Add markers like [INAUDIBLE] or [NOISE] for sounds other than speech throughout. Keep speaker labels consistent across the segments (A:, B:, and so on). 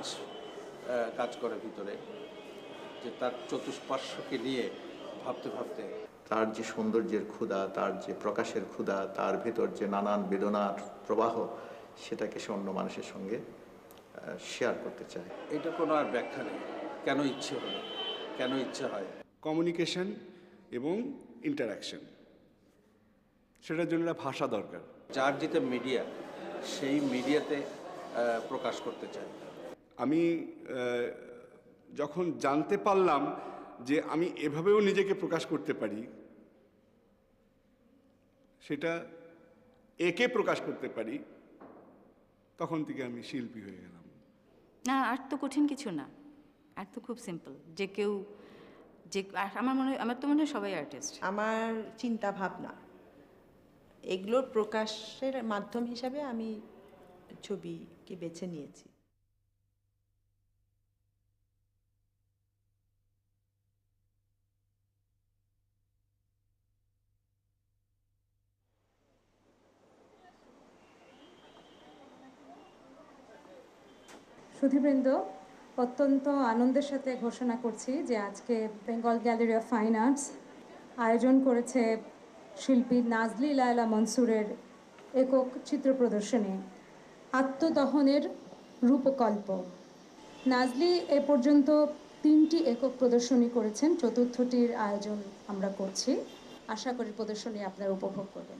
A: Urge কাজ করে ভিতরে যে তার চতুষ্পার্শ্বকে নিয়ে ভাবতে ভাবতে।
B: তার যে সৌন্দর্যের ক্ষুধা তার যে প্রকাশের ক্ষুধা তার ভেতর যে নানান বেদনার প্রবাহ সেটাকে সে অন্য মানুষের সঙ্গে শেয়ার করতে চায়।
A: এটা কোনো আর ব্যাখ্যা নেই। কেন ইচ্ছে হলো? কেন ইচ্ছে হয়?
C: কমিউনিকেশন এবং ইন্টারাকশন সেটার জন্য একটা ভাষা দরকার।
A: যার যেটা মিডিয়া সেই মিডিয়াতে প্রকাশ করতে চায়।
C: আমি যখন জানতে পারলাম যে আমি এভাবেও নিজেকে প্রকাশ করতে পারি সেটা একে প্রকাশ করতে পারি তখন থেকে আমি শিল্পী হয়ে গেলাম।
D: না আর তো কঠিন কিছু না। আর তো খুব সিম্পল যে কেউ যে আর আমার মনে হয় আমার তো মনে হয় সবাই আর্টিস্ট
E: আমার চিন্তা ভাবনা এগুলোর প্রকাশের মাধ্যম হিসাবে আমি ছবিকে বেছে নিয়েছি।
F: সুধীবৃন্দ, অত্যন্ত আনন্দের সাথে ঘোষণা করছি যে আজকে Bengal gallery of fine arts আয়োজন করেছে শিল্পী নাজলি লায়লা মনসুরের একক চিত্র প্রদর্শনী, আত্মদহনের রূপকল্প। নাজলি এ পর্যন্ত তিনটি একক প্রদর্শনী করেছেন, চতুর্থটির আয়োজন আমরা করছি। আশা করি প্রদর্শনী আপনারা উপভোগ করবেন।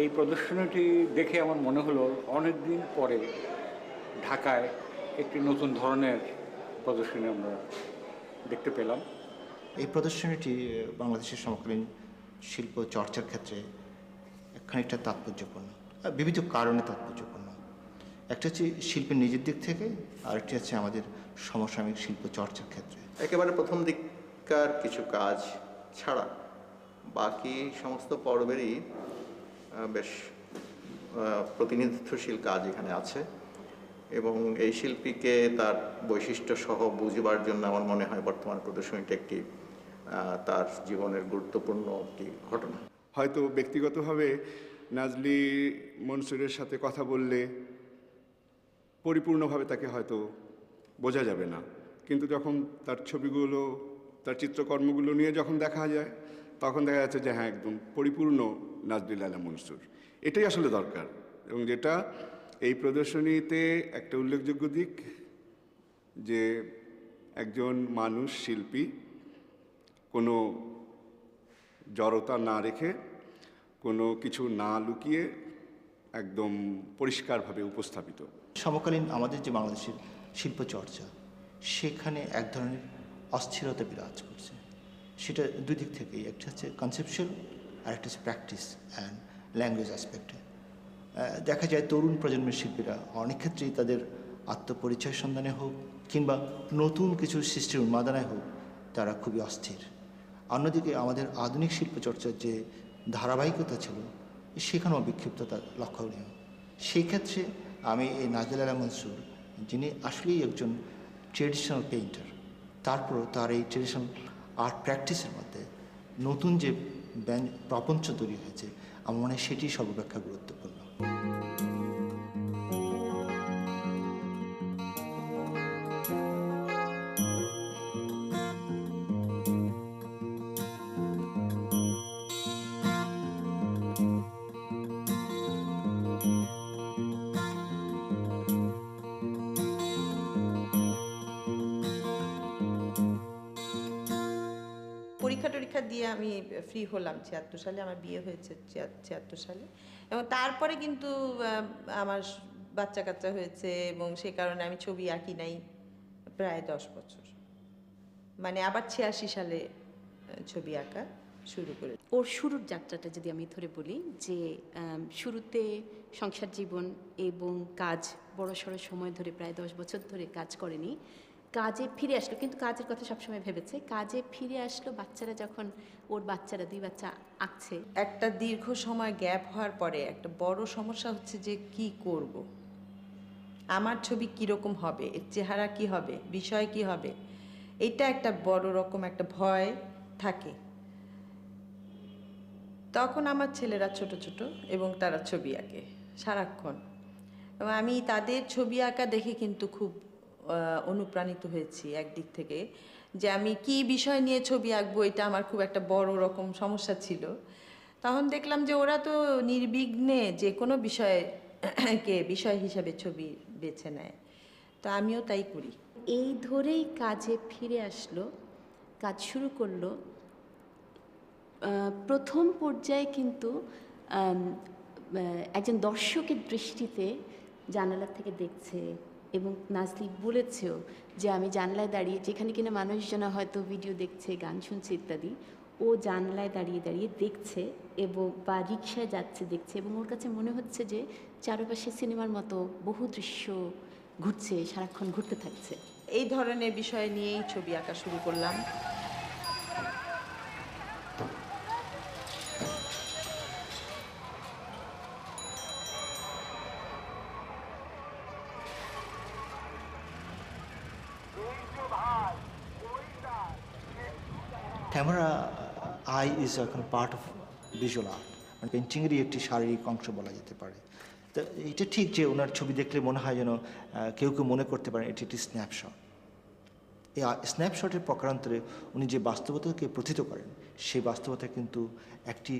G: এই প্রদর্শনীটি দেখে আমার মনে হলো অনেক দিন পরে ঢাকায় একটি নতুন ধরনের প্রদর্শনী আমরা দেখতে পেলাম।
B: এই প্রদর্শনীটি বাংলাদেশের সমকালীন শিল্প চর্চার ক্ষেত্রে খানিকটা তাৎপর্যপূর্ণ আর বিবিধ কারণে তাৎপর্যপূর্ণ। একটা হচ্ছে শিল্পের নিজের দিক থেকে আরেকটি হচ্ছে আমাদের সমসাময়িক শিল্প চর্চার ক্ষেত্রে। একেবারে প্রথম দিককার কিছু কাজ ছাড়া বাকি সমস্ত পর্বেরই বেশ প্রতিনিধিত্বশীল কাজ এখানে আছে। এবং এই শিল্পীকে তার বৈশিষ্ট্য সহ বুঝবার জন্য আমার মনে হয় বর্তমান প্রদর্শনীটা একটি তার জীবনের গুরুত্বপূর্ণ একটি ঘটনা।
C: হয়তো ব্যক্তিগতভাবে নাজলি মনসুরের সাথে কথা বললে পরিপূর্ণভাবে তাকে হয়তো বোঝা যাবে না। কিন্তু যখন তার ছবিগুলো, তার চিত্রকর্মগুলো নিয়ে যখন দেখা যায়, তখন দেখা যাচ্ছে যে হ্যাঁ একদম পরিপূর্ণ নাজলিল আলা মনসুর। এটাই আসলে দরকার এবং যেটা এই প্রদর্শনীতে একটা উল্লেখযোগ্য দিক যে একজন মানুষ, শিল্পী, কোনো জড়তা না রেখে, কোনো কিছু না লুকিয়ে একদম পরিষ্কারভাবে উপস্থাপিত।
B: সমকালীন আমাদের যে বাংলাদেশের শিল্প চর্চা, সেখানে এক ধরনের অস্থিরতা বিরাজ করছে। সেটা দুই দিক থেকেই, একটা হচ্ছে কনসেপচুয়াল আর একটা হচ্ছে প্র্যাকটিস অ্যান্ড ল্যাঙ্গুয়েজ অ্যাসপেক্টে দেখা যায় তরুণ প্রজন্মের শিল্পীরা অনেক ক্ষেত্রেই তাদের আত্মপরিচয় সন্ধানে হোক কিংবা নতুন কিছু সৃষ্টির উন্মাদনায় হোক তারা খুবই অস্থির। অন্যদিকে আমাদের আধুনিক শিল্পচর্চার যে ধারাবাহিকতা ছিল, সেখানেও বিক্ষিপ্ততা লক্ষণীয়। সেই ক্ষেত্রে আমি এই নাজেল আলা মনসুর যিনি আসলেই একজন ট্রেডিশনাল পেইন্টার তারপরও তার এই ট্রেডিশনাল আর্ট প্র্যাকটিসের মধ্যে নতুন যে ব্যঞ্জ প্রপঞ্চ তৈরি হয়েছে। আমার মনে হয় সেটি সর্বাপেক্ষা গুরুত্বপূর্ণ।
E: দিয়ে আমি ফ্রি হলাম, ছিয়াত্তর সালে আমার বিয়ে হয়েছে ছিয়াত্তর সালে। এবং তারপরে কিন্তু আমার বাচ্চা কাচ্চা হয়েছে এবং সে কারণে আমি ছবি আঁকি নাই প্রায় দশ বছর। মানে আবার ছিয়াশি সালে ছবি আঁকা শুরু করে।
D: ওর শুরুর যাত্রাটা যদি আমি ধরে বলি যে শুরুতে সংসার জীবন এবং কাজ বড় সড়ো সময় ধরে প্রায় দশ বছর ধরে কাজ করেনি
H: কাজে ফিরে আসলো, কিন্তু কাজের কথা সবসময় ভেবেছে। কাজে ফিরে আসলো বাচ্চারা যখন ওর বাচ্চারা, দুই বাচ্চা আঁকছে।
E: একটা দীর্ঘ সময় গ্যাপ হওয়ার পরে একটা বড় সমস্যা হচ্ছে যে, কি করব। আমার ছবি কীরকম হবে? এর চেহারা কি হবে? বিষয় কি হবে? এটা একটা বড় রকম একটা ভয় থাকে। তখন আমার ছেলেরা ছোট ছোট এবং তারা ছবি আঁকে সারাক্ষণ। এবং আমি তাদের ছবি আঁকা দেখে কিন্তু খুব অনুপ্রাণিত হয়েছি একদিক থেকে যে আমি কি বিষয় নিয়ে ছবি আঁকবো, এটা আমার খুব একটা বড় রকম সমস্যা ছিল। তখন দেখলাম যে ওরা তো নির্বিঘ্নে যে কোনো বিষয়ে [CLEARS THROAT] কে বিষয় হিসাবে ছবি বেছে নেয়। তো আমিও তাই করি।
H: এই ধরেই কাজে ফিরে আসলো, কাজ শুরু করল। প্রথম পর্যায়ে কিন্তু একজন দর্শকের দৃষ্টিতে জানালা থেকে দেখছে এবং নাজলি বলেছেও যে আমি জানলায় দাঁড়িয়ে, যেখানে কিনা মানুষজন হয়তো ভিডিও দেখছে, গান শুনছে ইত্যাদি, ও জানলায় দাঁড়িয়ে দাঁড়িয়ে দেখছে এবং বা রিক্সায় যাচ্ছে, দেখছে এবং ওর কাছে মনে হচ্ছে যে চারপাশে সিনেমার মতো বহু দৃশ্য ঘুরছে, সারাক্ষণ ঘুরতে থাকছে।
E: এই ধরনের বিষয় নিয়েই ছবি আঁকা শুরু করলাম।
B: ক্যামেরা আই ইজ এখন পার্ট অফ ভিজুয়াল আর্ট মানে পেন্টিংয়েরই একটি শারীরিক অংশ বলা যেতে পারে। তো এটা ঠিক যে ওনার ছবি দেখলে মনে হয় যেন কেউ কেউ মনে করতে পারেন এটি একটি স্ন্যাপশট এই স্ন্যাপশটের প্রকারান্তরে উনি যে বাস্তবতাকে প্রথিত করেন, সেই বাস্তবতা কিন্তু একটি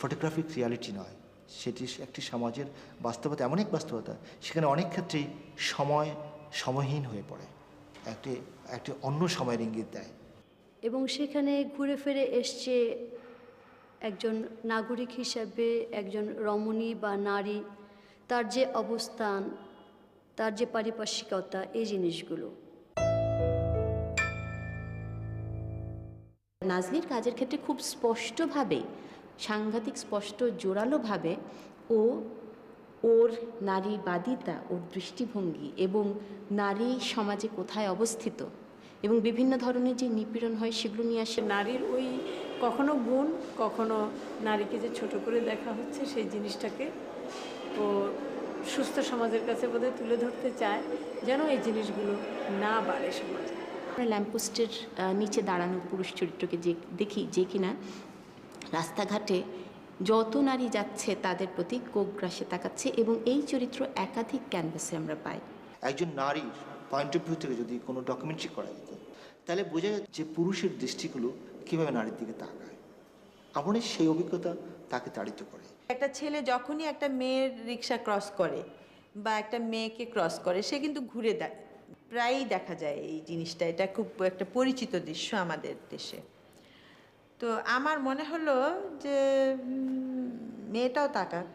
B: ফটোগ্রাফিক রিয়ালিটি নয়। সেটি একটি সমাজের বাস্তবতা, এমন এক বাস্তবতা, সেখানে অনেক ক্ষেত্রেই সময়, সময়হীন হয়ে পড়ে। একটি একটি অন্য সময়ের ইঙ্গিত দেয়।
I: এবং সেখানে ঘুরে ফিরে এসছে একজন নাগরিক হিসাবে একজন রমণী বা নারী। তার যে অবস্থান, তার যে পারিপার্শ্বিকতা, এই জিনিসগুলো।
H: নাজলির কাজের ক্ষেত্রে খুব স্পষ্টভাবে, সাংঘাতিক স্পষ্ট জোরালোভাবে ও ওর নারীবাদিতা, ওর দৃষ্টিভঙ্গি এবং নারী সমাজে কোথায় অবস্থিত এবং বিভিন্ন ধরনের যে নিপীড়ন হয় সেগুলো নিয়ে আসে।
J: নারীর ওই কখনো গুণ কখনো নারীকে যে ছোট করে দেখা হচ্ছে সেই জিনিসটাকে ও সুস্থ সমাজের কাছে বোধহয় তুলে ধরতে চায় যেন এই জিনিসগুলো না বাড়ে সমাজে।
H: আমরা ল্যাম্পপোস্টের নিচে দাঁড়ানো পুরুষ চরিত্রকে যে দেখি যে কিনা রাস্তাঘাটে যত নারী যাচ্ছে তাদের প্রতি কোগ্রাসে তাকাচ্ছে এবং এই চরিত্র একাধিক ক্যানভাসে আমরা পাই।
B: একজন নারীর পয়েন্ট অফ ভিউ থেকে যদি কোনো ডকুমেন্টারি করা যেত তাহলে বোঝা যায় যে পুরুষের দৃষ্টিগুলো কীভাবে নারীর দিকে তাকায়। আমাদের সেই অভিজ্ঞতা তাকে তাড়িত করে।
E: একটা ছেলে যখনই একটা মেয়ের রিক্সা ক্রস করে বা একটা মেয়েকে ক্রস করে, সে কিন্তু ঘুরে দেয় প্রায়ই দেখা যায় এই জিনিসটা। এটা খুব একটা পরিচিত দৃশ্য আমাদের দেশে। তো আমার মনে হলো যে মেয়েটাও তাকাক।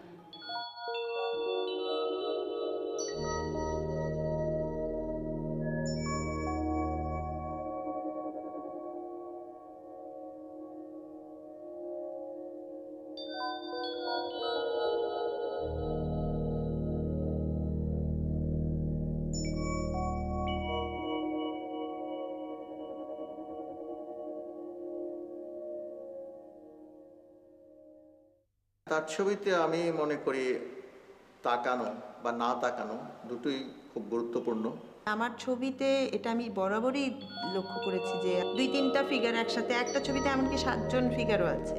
A: তার ছবিতে আমি মনে করি তাকানো বা না তাকানো দুটোই খুব গুরুত্বপূর্ণ।
E: আমার ছবিতে এটা আমি বরাবরই লক্ষ্য করেছি যে দুই তিনটা ফিগার একসাথে একটা ছবিতে এমনকি সাতজন ফিগারও আছে।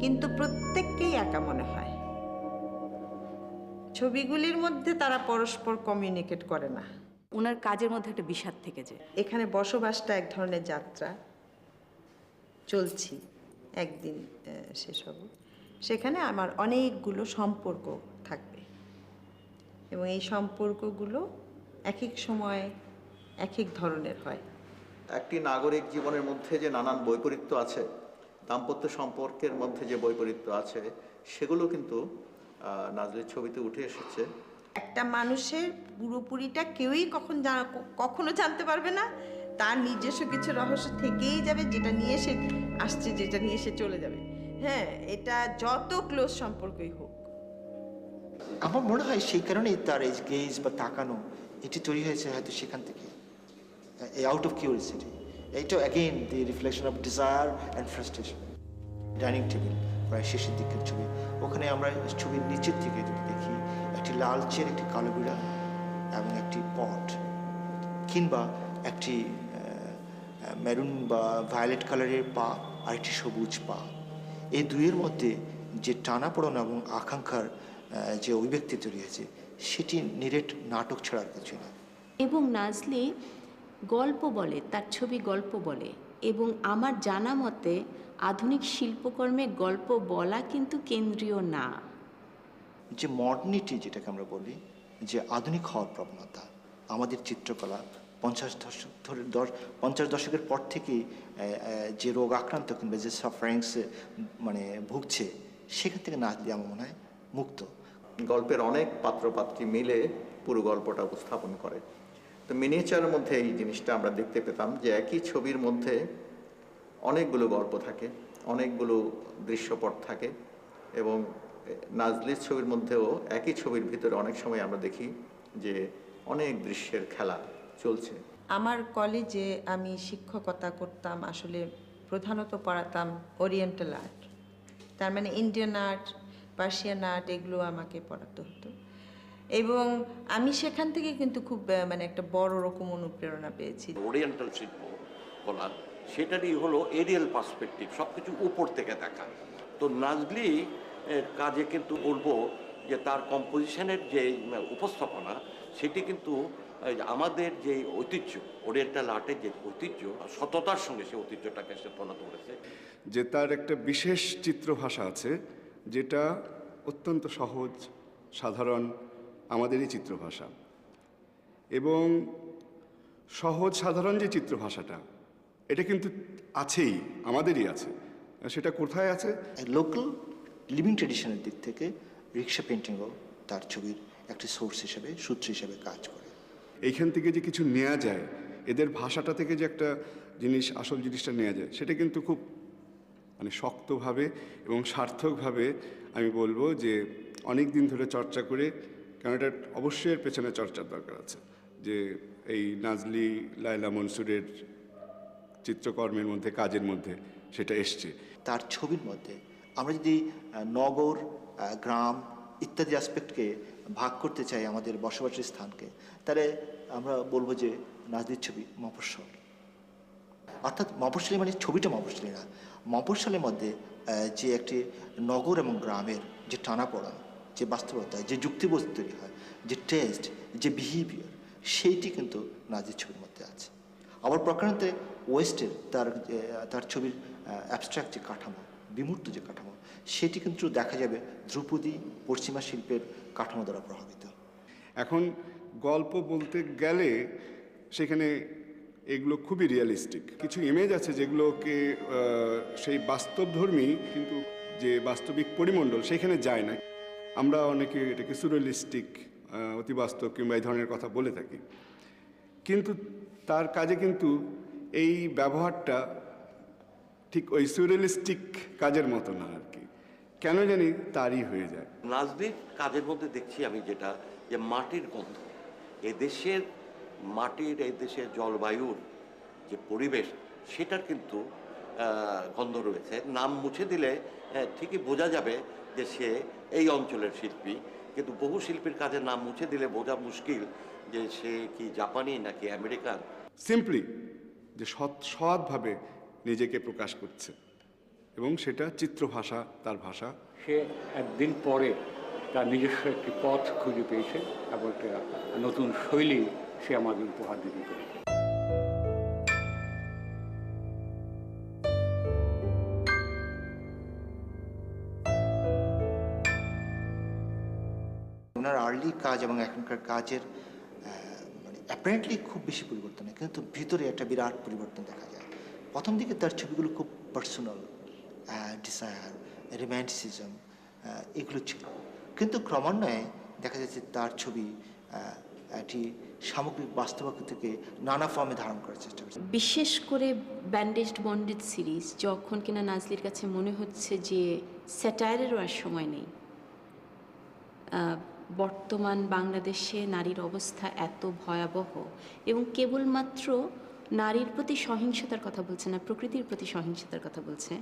E: কিন্তু প্রত্যেককেই একা মনে হয়। ছবিগুলির মধ্যে তারা পরস্পর কমিউনিকেট করে না।
D: ওনার কাজের মধ্যে একটা বিষাদ থেকে যায়।
E: এখানে বসবাসটা এক ধরনের যাত্রা। চলছি। একদিন শেষ হবে। সেখানে আমার অনেকগুলো সম্পর্ক থাকবে। এবং এই সম্পর্কগুলো এক এক সময় এক এক ধরনের হয়।
A: একটি নাগরিক জীবনের মধ্যে যে নানান বৈপরীত্য আছে দাম্পত্য সম্পর্কের মধ্যে যে বৈপরীত্য আছে সেগুলো কিন্তু আহ, নাজলির ছবিতে উঠে এসেছে।
E: একটা মানুষের পুরোপুরিটা কেউই কখন কখনো জানতে পারবে না। তার নিজস্ব কিছু রহস্য থেকেই যাবে যেটা নিয়ে সে আসছে যেটা নিয়ে সে চলে যাবে। হ্যাঁ এটা যত ক্লোজ সম্পর্কই হোক।
B: আমার মনে হয় সেই কারণেই তার এই গেজ বা তাকানো এটি তৈরি হয়েছে হয়তো সেখান থেকে। এই আউট অফ কিউরিসিটি এইটা again the reflection of desire and frustration dining table প্রায় শেষের দিকের ছবি। ওখানে আমরা ছবির নিচের থেকে যদি দেখি একটি লালচের একটি কালো বিড়া এবং একটি পট কিংবা একটি মেরুন বা ভায়োলেট কালারের পা আর একটি সবুজ পা। এই দুইয়ের মধ্যে যে টানাপোড়ন এবং আকাঙ্ক্ষার যে অভিব্যক্তি তৈরি হয়েছে সেটি নিরেট নাটক ছাড়া কিছু না
H: এবং নাজলি গল্প বলে তার ছবি গল্প বলে এবং আমার জানা মতে আধুনিক শিল্পকর্মে গল্প বলা কিন্তু কেন্দ্রীয় না।
B: যে মডার্নিটি যেটাকে আমরা বলি যে আধুনিক হওয়ার প্রবণতা আমাদের চিত্রকলা পঞ্চাশ দশক ধরে দশ, পঞ্চাশ দশকের পর থেকেই যে রোগ আক্রান্ত কিংবা যে সাফারিংস মানে ভুগছে, সেখান থেকে না দিয়ে আমার মনে হয় মুক্ত।
A: গল্পের অনেক পাত্রপাত্রী মিলে পুরো গল্পটা উপস্থাপন করে। তো মিনিয়েচারের মধ্যে এই জিনিসটা আমরা দেখতে পেতাম যে একই ছবির মধ্যে অনেকগুলো গল্প থাকে, অনেকগুলো দৃশ্যপট থাকে এবং নাজলির ছবির মধ্যেও একই ছবির ভিতরে অনেক সময় আমরা দেখি যে অনেক দৃশ্যের খেলা। চলছে?
E: আমার কলেজে আমি শিক্ষকতা করতাম আসলে প্রধানত পড়াতাম ওরিয়েন্টাল আর্ট। তার মানে ইন্ডিয়ান আর্ট পার্সিয়ান আর্ট এগুলো আমাকে পড়াতে হতো। এবং আমি সেখান থেকে কিন্তু খুব মানে একটা বড় রকম অনুপ্রেরণা পেয়েছি।
K: ওরিয়েন্টাল শিল্প বলা সেটারই হলো এরিয়াল পার্সপেক্টিভ সব কিছু উপর থেকে দেখা। তো নাজলি কাজে কিন্তু বলব যে তার কম্পোজিশনের যে উপস্থাপনা সেটি কিন্তু আমাদের যে ঐতিহ্য ওরিয়েন্টাল আর্টের যে ঐতিহ্য সততার সঙ্গে সেই ঐতিহ্যটাকে সে তুলে ধরেছে
C: যে তার একটা বিশেষ চিত্র ভাষা আছে যেটা অত্যন্ত সহজ সাধারণ আমাদেরই চিত্রভাষা। এবং সহজ সাধারণ যে চিত্রভাষাটা এটা কিন্তু আছেই আমাদেরই আছে। সেটা কোথায় আছে?
B: লোকাল লিভিং ট্রেডিশনের দিক থেকে রিক্সা পেন্টিংও তার ছবির একটি সোর্স হিসেবে সূত্র হিসেবে কাজ করে।
C: এইখান থেকে যে কিছু নেওয়া যায়, এদের ভাষাটা থেকে যে একটা জিনিস, আসল জিনিসটা নেওয়া যায়, সেটা কিন্তু খুব মানে শক্তভাবে এবং সার্থকভাবে আমি বলব যে অনেক দিন ধরে চর্চা করে, কারণ এটা অবশ্যই এর পেছনে চর্চার দরকার আছে। যে এই নাজলি, লায়লা মনসুরের চিত্রকর্মের মধ্যে, কাজের মধ্যে সেটা এসছে।
B: তার ছবির মধ্যে আমরা যদি নগর গ্রাম ইত্যাদি অ্যাসপেক্টকে ভাগ করতে চাই আমাদের বসবাসের স্থানকে, তাহলে আমরা বলব যে নাজদির ছবি মফস্বল। অর্থাৎ মফস্বলী মানে ছবিটা মফস্বলী না, মফস্বলের মধ্যে যে একটি নগর এবং গ্রামের যে টানাপোড়ান, যে বাস্তবতা, যে যুক্তিবস্তু তৈরি হয়, যে টেস্ট, যে বিহেভিয়ার সেইটি কিন্তু নাজির ছবির মধ্যে আছে। আবার প্রকারান্তে ওয়েস্টের তার তার ছবির অ্যাবস্ট্রাক্ট যে কাঠামো, বিমূর্ত যে কাঠামো সেটি কিন্তু দেখা যাবে ধ্রুপদী পশ্চিমা শিল্পের কাঠামো দ্বারা প্রভাবিত।
C: এখন গল্প বলতে গেলে সেখানে এগুলো খুবই রিয়েলিস্টিক কিছু ইমেজ আছে যেগুলোকে সেই বাস্তবধর্মী কিন্তু যে বাস্তবিক পরিমণ্ডল সেখানে যায় না। আমরা অনেকে এটাকে সুরিয়ালিস্টিক অতিবাস্তব কিংবা এই ধরনের কথা বলে থাকি। কিন্তু তার কাজে কিন্তু এই ব্যবহারটা ঠিক ওই সুরিয়ালিস্টিক কাজের মতো না আর কি। কেন জানি তারই হয়ে যায়।
K: নাজলির কাজের মধ্যে দেখছি আমি যেটা যে মাটির গন্ধ। এদেশের মাটির এই দেশের জলবায়ুর যে পরিবেশ সেটার কিন্তু গন্ধ রয়েছে। নাম মুছে দিলে ঠিকই বোঝা যাবে যে সে এই অঞ্চলের শিল্পী। কিন্তু বহু শিল্পীর কাজের নাম মুছে দিলে বোঝা মুশকিল যে সে কি জাপানি নাকি আমেরিকান।
C: সিম্পলি যে সৎ সৎভাবে নিজেকে প্রকাশ করছে। এবং সেটা চিত্র ভাষা তার ভাষা।
G: সে একদিন পরে তার নিজস্ব একটি পথ খুঁজে পেয়েছে এবং একটা নতুন শৈলী সে আমাদের উপহার দিতে পেরেছে।
B: ওনার আর্লি কাজ এবং এখনকার কাজের মানে অ্যাপারেন্টলি খুব বেশি পরিবর্তন নেই কিন্তু ভিতরে একটা বিরাট পরিবর্তন দেখা যায়। প্রথম দিকে তার ছবিগুলো খুব পার্সোনাল ডিসায়ার রোম্যান্টিসিজম এগুলো ছিল। কিন্তু ক্রমান্বয়ে দেখা যাচ্ছে তার ছবি একটি সামগ্রিক বাস্তবতা থেকে নানা ফর্মে ধারণ করার চেষ্টা করছে।
H: বিশেষ করে ব্যান্ডেজড বন্ডেড সিরিজ যখন কিনা নাজলির কাছে মনে হচ্ছে যে স্যাটায়ারেরও আর সময় নেই বর্তমান বাংলাদেশে নারীর অবস্থা এত ভয়াবহ এবং কেবলমাত্র নারীর প্রতি সহিংসতার কথা বলছে না, প্রকৃতির প্রতি সহিংসতার কথা বলছে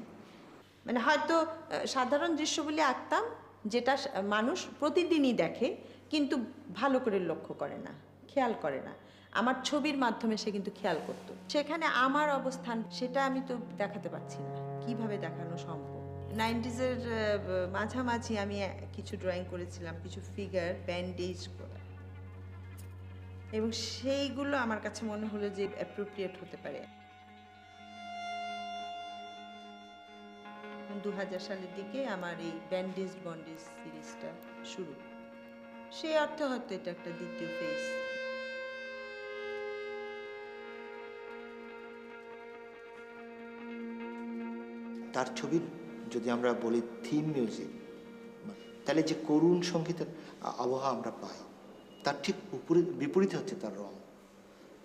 E: মানে হয়তো সাধারণ দৃশ্য বলে আঁকতাম, যেটা মানুষ প্রতিদিনই দেখে, কিন্তু ভালো করে লক্ষ্য করে না, খেয়াল করে না। আমার ছবির মাধ্যমে সে কিন্তু খেয়াল করতো। সেখানে আমার অবস্থান, সেটা আমি তো দেখাতে পারছি না, কীভাবে দেখানো সম্ভব? নাইনটিজের মাঝামাঝি আমি কিছু ড্রয়িং করেছিলাম, কিছু ফিগার ব্যান্ডেজ এবং সেইগুলো আমার কাছে মনে হলো যে অ্যাপ্রোপ্রিয়েট হতে পারে। দু হাজার সালের দিকে আমার এই ব্যান্ডেজ বন্ডেজ সিরিজটা শুরু। সেই অর্থে হয়তো এটা একটা দ্বিতীয় ফেজ
B: তার ছবির যদি আমরা বলি থিম মিউজিক তাহলে যে করুণ সঙ্গীতের আবহাওয়া আমরা পাই, তার ঠিক উপরে, বিপরীতে হচ্ছে তার রং।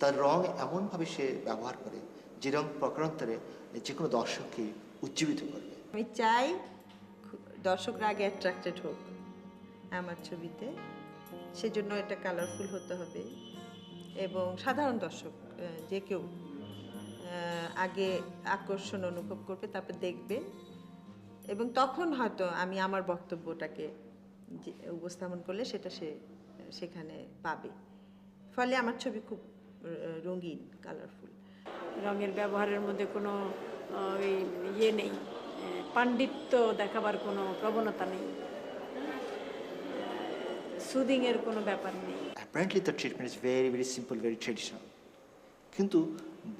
B: তার রং এমনভাবে সে ব্যবহার করে যে রং প্রকারান্তরে যে কোনো দর্শককে উজ্জীবিত করবে।
E: আমি চাই দর্শকরা আগে অ্যাট্রাক্টেড হোক আমার ছবিতে। সেজন্য এটা কালারফুল হতে হবে। এবং সাধারণ দর্শক যে কেউ আগে আকর্ষণ অনুভব করবে, তারপর দেখবে। এবং তখন হয়তো আমি আমার বক্তব্যটাকে উপস্থাপন করলে সেটা সে, সেখানে পাবে। ফলে আমার ছবি খুব রঙিন কালারফুল
J: রঙের ব্যবহারের মধ্যে কোনো ইয়ে নেই। পাণ্ডিত্য দেখাবার কোনো প্রবণতা নেই। সুদিংয়ের কোনো ব্যাপার নেই।
B: Apparently the treatment is very very simple very traditional কিন্তু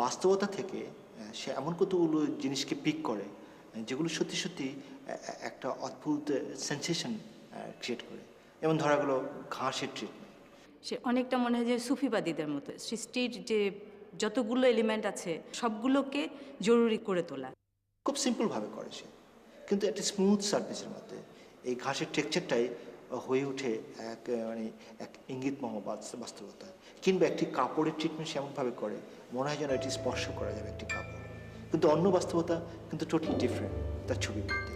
B: বাস্তবতা থেকে সে এমন কতগুলো জিনিসকে পিক করে যেগুলো সত্যি সত্যি একটা অদ্ভুত সেন্সেশন ক্রিয়েট করে। যেমন ধরা গেলো ঘাসের ট্রিটমেন্ট
D: সে অনেকটা মনে হয় যে সুফিবাদীদের মতো। সৃষ্টির যে যতগুলো এলিমেন্ট আছে সবগুলোকে জরুরি করে তোলা।
B: খুব সিম্পলভাবে করে সে। কিন্তু একটা স্মুথ সার্ফেসের মধ্যে এই ঘাসের টেক্সচারটাই হয়ে ওঠে এক মানে এক ইঙ্গিতমহ বাস- বাস্তবতা। কিংবা একটি কাপড়ের ট্রিটমেন্ট সে এমনভাবে করে, মনে হয় যেন এটি স্পর্শ করা যাবে একটি কাপড়। কিন্তু অন্য বাস্তবতা কিন্তু টোটালি ডিফারেন্ট তার ছবির মধ্যে।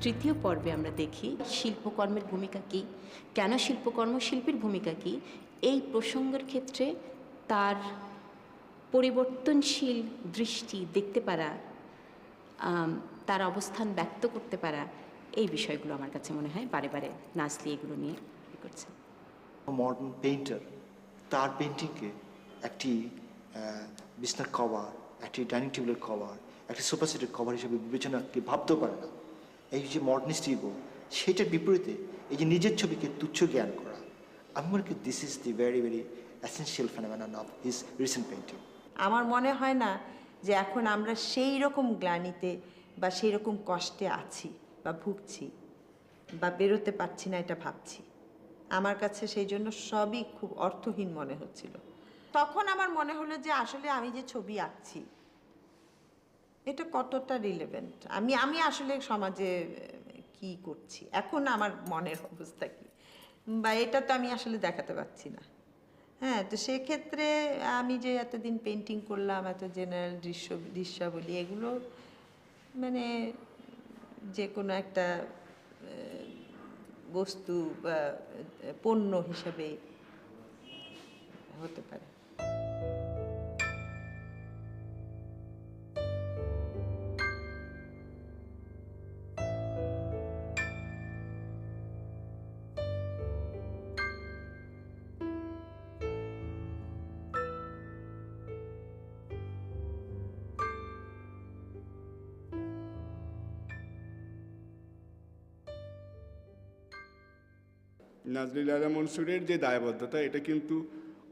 H: তৃতীয় পর্বে আমরা দেখি শিল্পকর্মের ভূমিকা কি? কেন শিল্পকর্ম শিল্পীর ভূমিকা কি? এই প্রসঙ্গের ক্ষেত্রে তার পরিবর্তনশীল দৃষ্টি দেখতে পারা তার অবস্থান ব্যক্ত করতে পারা, এই বিষয়গুলো আমার কাছে মনে হয় বারে বারে নাজলি এগুলো নিয়ে করছে।
B: মডার্ন পেইন্টার তার পেন্টিংকে একটি বিছনার কভার একটি ডাইনিং টেবিলের কভার একটি সোফা সেটের কভার হিসেবে বিবেচনা কি ভাবতেও পারে না। এই যে মডার্নিস্ট ইগো সেটার বিপরীতে এই যে নিজের ছবিকে তুচ্ছ জ্ঞান করা, আমি মনে করি this is the very very essential phenomenon of his recent painting
E: আমার মনে হয় না যে এখন আমরা সেই রকম গ্লানিতে বা সেই রকম কষ্টে আছি বা ভুগছি বা বেরোতে পারছি না এটা ভাবছি। আমার কাছে সেই জন্য সবই খুব অর্থহীন মনে হচ্ছিল। তখন আমার মনে হলো যে আসলে আমি যে ছবি আঁকছি, এটা কতটা রিলেভেন্ট আমি আমি আসলে সমাজে কি করছি? এখন আমার মনের অবস্থা কি? বা এটা তো আমি আসলে দেখাতে পারছি না। হ্যাঁ তো সেক্ষেত্রে আমি যে এতদিন পেন্টিং করলাম, এত জেনারেল দৃশ্য, দৃশ্যাবলী, এগুলো মানে যে কোনো একটা বস্তু বা পণ্য হিসাবে হতে পারে।
C: নাজরিল আলা মনসুরের যে দায়বদ্ধতা, এটা কিন্তু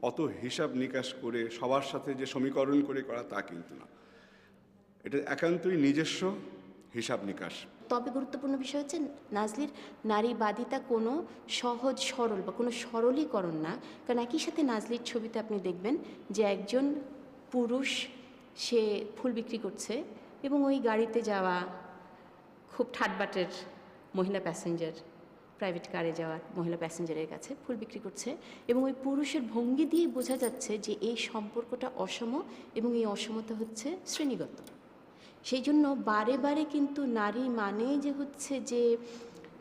C: অত হিসাব নিকাশ করে, সবার সাথে যে সমীকরণ করে করা তা কিন্তু না। এটা একান্তই নিজস্ব হিসাব নিকাশ।
H: তবে গুরুত্বপূর্ণ বিষয় হচ্ছে নাজলির নারীবাদিতা কোনো সহজ, সরল বা কোনো সরলীকরণ না। কারণ একই সাথে নাজলির ছবিতে আপনি দেখবেন যে একজন পুরুষ, সে ফুল বিক্রি করছে এবং ওই গাড়িতে যাওয়া খুব ঠাটবাটের মহিলা প্যাসেঞ্জার প্রাইভেট কারে যাওয়ার মহিলা প্যাসেঞ্জারের কাছে ফুল বিক্রি করছে এবং ওই পুরুষের ভঙ্গি দিয়েই বোঝা যাচ্ছে যে এই সম্পর্কটা অসম এবং এই অসমতা হচ্ছে শ্রেণীগত। সেই জন্য বারে বারে কিন্তু নারী মানে যে হচ্ছে যে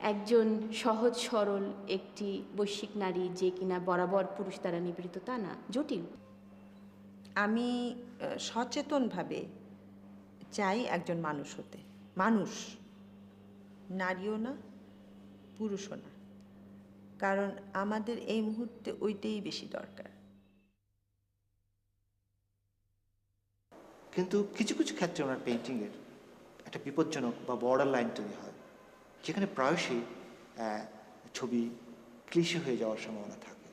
H: একজন সহজ সরল একটি বৈশ্বিক নারী যে কিনা বরাবর পুরুষ দ্বারা নিবৃত তা না, জটিল।
E: আমি সচেতনভাবে চাই একজন মানুষ হতে। মানুষ, নারীও না পুরুষও না। কারণ আমাদের এই মুহূর্তে ওইটাই বেশি দরকার।
B: কিন্তু কিছু কিছু ক্ষেত্রে ওনার পেন্টিংয়ের একটা বিপজ্জনক বা বর্ডার লাইন তৈরি হয়, যেখানে প্রায়শই ছবি ক্লিশে হয়ে যাওয়ার সম্ভাবনা থাকে।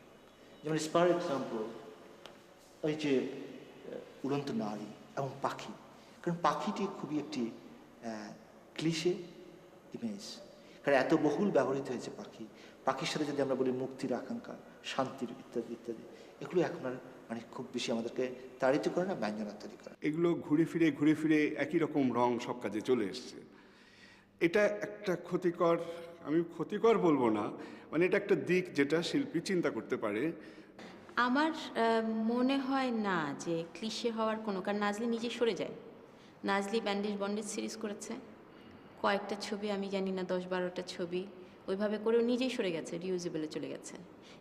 B: যেমন স্পার এক্সাম্পল ওই যে উড়ন্ত নারী এবং পাখি। কারণ পাখিটি খুবই একটি ক্লিশে ইমেজ কারণ এত বহুল ব্যবহৃত হয়েছে পাখি। পাখির সাথে যদি আমরা বলি মুক্তির আকাঙ্ক্ষা শান্তির ইত্যাদি ইত্যাদি এগুলো এখন আর মানে খুব বেশি আমাদেরকে তাড়িত করে না ব্যঞ্জনা তৈরি করে
C: এগুলো ঘুরে ফিরে ঘুরে ফিরে একই রকম রং সব কাজে চলে এসছে। এটা একটা ক্ষতিকর আমি ক্ষতিকর বলব না মানে এটা একটা দিক যেটা শিল্পী চিন্তা করতে পারে।
H: আমার মনে হয় না যে ক্লিশে হওয়ার কোনো কারণ নাজলি নিজে সরে যায়। নাজলি ব্যান্ডেজ বন্ডেজ সিরিজ করেছে। কয়েকটা ছবি, আমি জানি না, দশ বারোটা ছবি, ওইভাবে করেও নিজেই সরে গেছে রিউজেবলে চলে গেছে।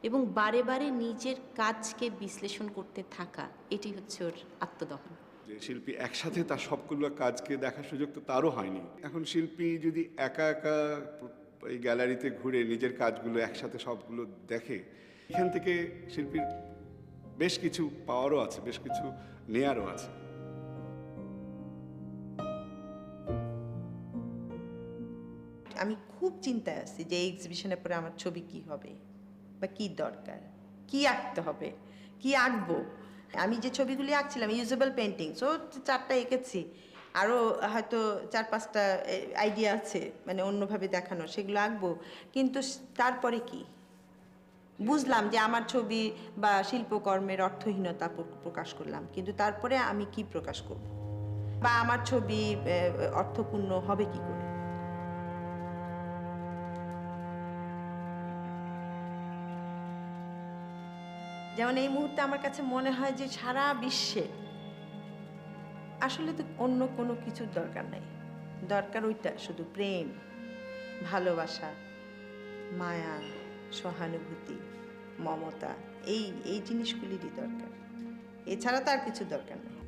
H: এবং বারে বারে নিজের কাজকে বিশ্লেষণ করতে থাকা এটি হচ্ছে ওর আত্মদহন।
C: যে শিল্পী একসাথে তার সবগুলো কাজকে দেখার সুযোগ তো তারও হয়নি। এখন শিল্পী যদি একা একা এই গ্যালারিতে ঘুরে নিজের কাজগুলো একসাথে সবগুলো দেখে, এখান থেকে শিল্পীর বেশ কিছু পাওয়ারও আছে, বেশ কিছু নেয়ারও আছে।
E: আমি খুব চিন্তায় আছি যে এই এক্সিবিশনের পরে আমার ছবি কি হবে বা কি দরকার? কি আঁকতে হবে? কি আঁকবো? আমি যে ছবিগুলি আঁকছিলাম ইউজেবল পেন্টিং সো চারটা এঁকেছি। আরও হয়তো চার পাঁচটা আইডিয়া আছে মানে অন্যভাবে দেখানো সেগুলো আঁকবো। কিন্তু তারপরে কি? বুঝলাম যে আমার ছবি বা শিল্পকর্মের অর্থহীনতা প্রকাশ করলাম, কিন্তু তারপরে আমি কি প্রকাশ করব? বা আমার ছবি অর্থপূর্ণ হবে কি করে? যেমন এই মুহূর্তে আমার কাছে মনে হয় যে সারা বিশ্বে আসলে তো অন্য কোনো কিছুর দরকার নাই। দরকার ওইটা, শুধু প্রেম, ভালোবাসা, মায়া, সহানুভূতি, মমতা, এই এই জিনিসগুলিরই দরকার। এছাড়া তো আর কিছু দরকার নেই।